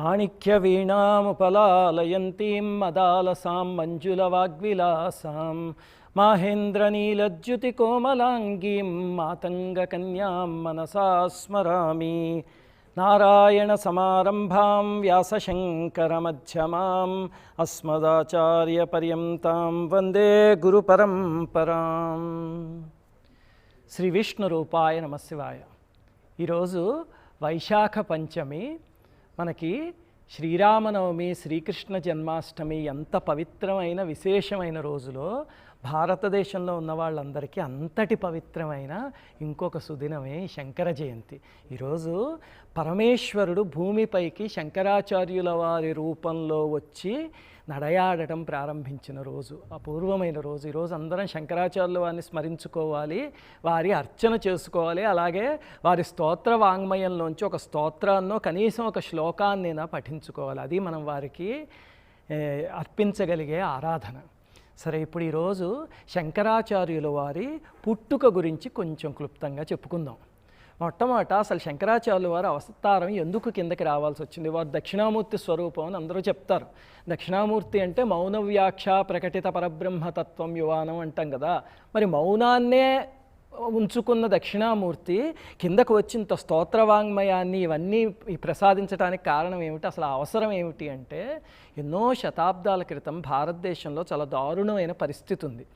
మాణిక్యవీణాముపలాలయంతీం మదాలసాం మంజులవాగ్విలాసాం మాహేంద్రనీలజ్యుతికోమలాంగీం మాతంగకన్యాం మనసా స్మరామి. నారాయణసమారంభాం వ్యాసశంకరమధ్యమాం అస్మదాచార్యపర్యంతం వందే గురుపరంపరాం. శ్రీ విష్ణు రూపాయ నమశివాయ. ఈరోజు వైశాఖ పంచమి మనకి శ్రీరామనవమి శ్రీకృష్ణ జన్మాష్టమి ఎంత పవిత్రమైన విశేషమైన రోజులో భారతదేశంలో ఉన్న వాళ్ళందరికీ అంతటి పవిత్రమైన ఇంకొక సుదినమే శంకర జయంతి. ఈరోజు పరమేశ్వరుడు భూమిపైకి శంకరాచార్యుల వారి రూపంలో వచ్చి నడయాడటం ప్రారంభించిన రోజు అపూర్వమైన రోజు. ఈరోజు అందరం శంకరాచార్యుల వారిని స్మరించుకోవాలి వారి అర్చన చేసుకోవాలి అలాగే వారి స్తోత్ర వాంగ్మయంలోంచి ఒక స్తోత్రాన్నో కనీసం ఒక శ్లోకాన్నైనా పఠించుకోవాలి. అది మనం వారికి అర్పించగలిగే ఆరాధన. సరే ఇప్పుడు ఈరోజు శంకరాచార్యుల వారి పుట్టుక గురించి కొంచెం క్లుప్తంగా చెప్పుకుందాం. మొట్టమొదట అసలు శంకరాచార్యుల వారి అవతారం ఎందుకు కిందకి రావాల్సి వచ్చింది? వారు దక్షిణామూర్తి స్వరూపం అని అందరూ చెప్తారు. దక్షిణామూర్తి అంటే మౌన వ్యాఖ్య ప్రకటిత పరబ్రహ్మతత్వం యువానం అంటాం కదా. మరి మౌనాన్నే ఉంచుకున్న దక్షిణామూర్తి కిందకు వచ్చింత స్తోత్రవాంగ్మయాన్ని ఇవన్నీ ఈ ప్రసాదించడానికి కారణం ఏమిటి? అసలు అవసరం ఏమిటి అంటే ఎన్నో శతాబ్దాల క్రితం భారతదేశంలో చాలా దారుణమైన పరిస్థితి ఉంది.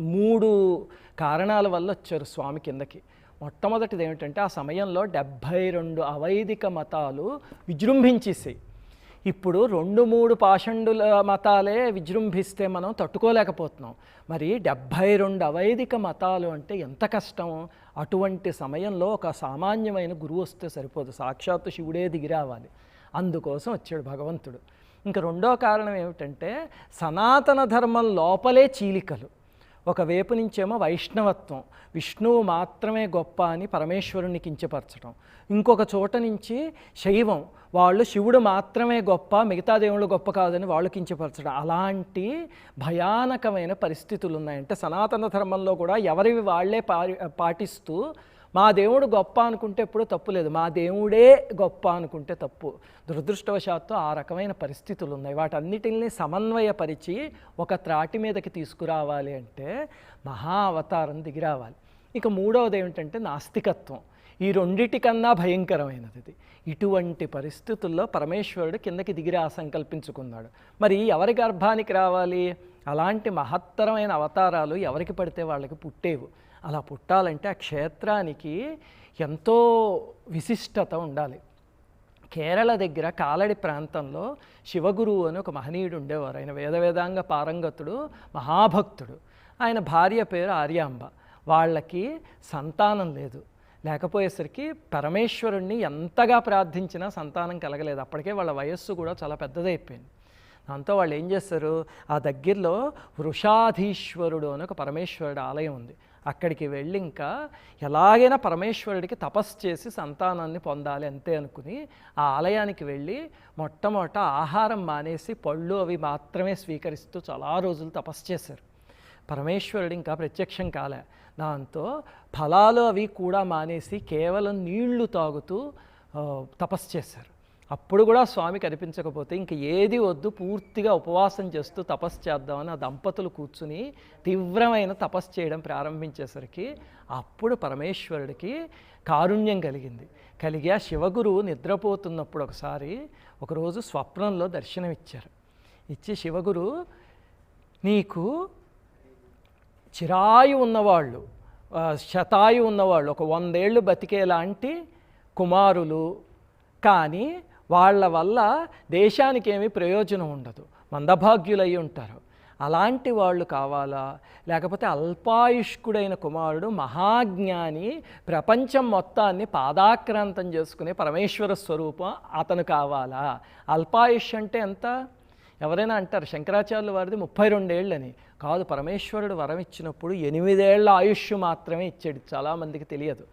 మూడు కారణాల వల్ల వచ్చారు స్వామి కిందకి. మొట్టమొదటిది ఏమిటంటే ఆ సమయంలో డెబ్భై రెండు అవైదిక మతాలు విజృంభించేసాయి ఇప్పుడు రెండు మూడు పాషండుల మతాలే విజృంభిస్తే మనం తట్టుకోలేకపోతున్నాం. మరి డెబ్భై రెండు అవైదిక మతాలు అంటే ఎంత కష్టం? అటువంటి సమయంలో ఒక సామాన్యమైన గురువు వస్తే సరిపోదు. సాక్షాత్తు శివుడే దిగిరావాలి అందుకోసం వచ్చాడు భగవంతుడు. ఇంకా రెండో కారణం ఏమిటంటే సనాతన ధర్మం లోపలే చీలికలు. ఒక వైపు నుంచేమో వైష్ణవత్వం. విష్ణువు మాత్రమే గొప్ప అని పరమేశ్వరుని కించపరచడం ఇంకొక చోట నుంచి శైవం. వాళ్ళు శివుడు మాత్రమే గొప్ప మిగతా దేవుళ్ళు గొప్ప కాదని వాళ్ళు కించపరచడం అలాంటి భయానకమైన పరిస్థితులు ఉన్నాయంటే సనాతన ధర్మంలో కూడా ఎవరివి వాళ్ళే పా పాటిస్తూ మా దేవుడు గొప్ప అనుకుంటే ఎప్పుడూ తప్పు లేదు. మా దేవుడే గొప్ప అనుకుంటే తప్పు. దురదృష్టవశాత్తు ఆ రకమైన పరిస్థితులు ఉన్నాయి. వాటన్నిటిని సమన్వయపరిచి ఒక త్రాటి మీదకి తీసుకురావాలి అంటే మహా అవతారం దిగి రావాలి. ఇక మూడవది ఏమిటంటే నాస్తికత్వం. ఈ రెండిటికన్నా భయంకరమైనది ఇది. ఇటువంటి పరిస్థితుల్లో పరమేశ్వరుడు కిందకి దిగిరా సంకల్పించుకున్నాడు. మరి ఎవరి గర్భానికి రావాలి? అలాంటి మహత్తరమైన అవతారాలు ఎవరికి పడితే వాళ్ళకి పుట్టేవు. అలా పుట్టాలంటే ఆ క్షేత్రానికి ఎంతో విశిష్టత ఉండాలి. కేరళ దగ్గర కాలడి ప్రాంతంలో శివగురువు అని ఒక మహనీయుడు ఉండేవారు. ఆయన వేద వేదాంగ పారంగతుడు మహాభక్తుడు. ఆయన భార్య పేరు ఆర్యాంబ. వాళ్ళకి సంతానం లేదు. లేకపోయేసరికి పరమేశ్వరుణ్ణి ఎంతగా ప్రార్థించినా సంతానం కలగలేదు. అప్పటికే వాళ్ళ వయస్సు కూడా చాలా పెద్దదైపోయింది. దాంతో వాళ్ళు ఏం చేస్తారు? ఆ దగ్గరలో వృషాధీశ్వరుడు అని ఒక పరమేశ్వరుడు ఆలయం ఉంది. అక్కడికి వెళ్ళి ఇంకా ఎలాగైనా పరమేశ్వరుడికి తపస్సు చేసి సంతానాన్ని పొందాలి అంతే అనుకుని ఆ ఆలయానికి వెళ్ళి మొట్టమొదట ఆహారం మానేసి పళ్ళు అవి మాత్రమే స్వీకరిస్తూ చాలా రోజులు తపస్సు చేశారు. పరమేశ్వరుడు ఇంకా ప్రత్యక్షం కాలే. దాంతో ఫలాలు అవి కూడా మానేసి కేవలం నీళ్ళు తాగుతూ తపస్సు చేశారు. అప్పుడు కూడా స్వామి కనిపించకపోతే ఇంక ఏది వద్దు పూర్తిగా ఉపవాసం చేస్తూ తపస్సు చేద్దామని ఆ దంపతులు కూర్చుని తీవ్రమైన తపస్సు చేయడం ప్రారంభించేసరికి అప్పుడు పరమేశ్వరుడికి కారుణ్యం కలిగింది. కలిగి ఆ శివగురువు నిద్రపోతున్నప్పుడు ఒకసారి ఒకరోజు స్వప్నంలో దర్శనమిచ్చారు. ఇచ్చి శివగురు నీకు చిరాయు ఉన్నవాళ్ళు శతాయు ఉన్నవాళ్ళు ఒక వందేళ్ళు బతికేలాంటి కుమారులు కానీ వాళ్ళ వల్ల దేశానికి ఏమీ ప్రయోజనం ఉండదు మందభాగ్యులై ఉంటారు. అలాంటి వాళ్ళు కావాలా? లేకపోతే అల్పాయుష్కుడైన కుమారుడు మహాజ్ఞాని ప్రపంచం మొత్తాన్ని పాదాక్రాంతం చేసుకునే పరమేశ్వర స్వరూపం అతను కావాలా? అల్పాయుష్ అంటే ఎంత? ఎవరైనా అంటారు శంకరాచార్యుల వారిది ముప్పై రెండేళ్ళని. కాదు పరమేశ్వరుడు వరం ఇచ్చినప్పుడు ఎనిమిదేళ్ళ ఆయుష్ మాత్రమే ఇచ్చాడు చాలామందికి తెలియదు.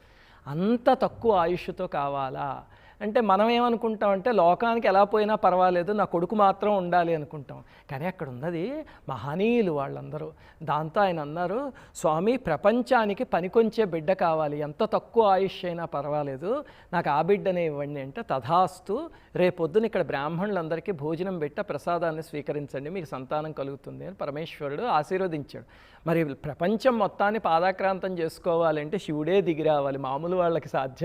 అంత తక్కువ ఆయుష్తో కావాలా? అంటే మనం ఏమనుకుంటాం అంటే లోకానికి ఎలా పోయినా పర్వాలేదు నా కొడుకు మాత్రం ఉండాలి అనుకుంటాం. కానీ అక్కడ ఉన్నది మహనీయులు వాళ్ళందరూ. దాంతో ఆయన అన్నారు స్వామి ప్రపంచానికి పనికొంచే బిడ్డ కావాలి. ఎంత తక్కువ ఆయుష్ అయినా పర్వాలేదు. నాకు ఆ బిడ్డనే ఇవ్వండి అంటే తథాస్తు రేపొద్దున ఇక్కడ బ్రాహ్మణులందరికీ భోజనం పెట్ట ప్రసాదాన్ని స్వీకరించండి. మీకు సంతానం కలుగుతుంది అని పరమేశ్వరుడు ఆశీర్వదించాడు. మరి ప్రపంచం మొత్తాన్ని పాదాక్రాంతం చేసుకోవాలంటే శివుడే దిగిరావాలి మామూలు వాళ్ళకి సాధ్యం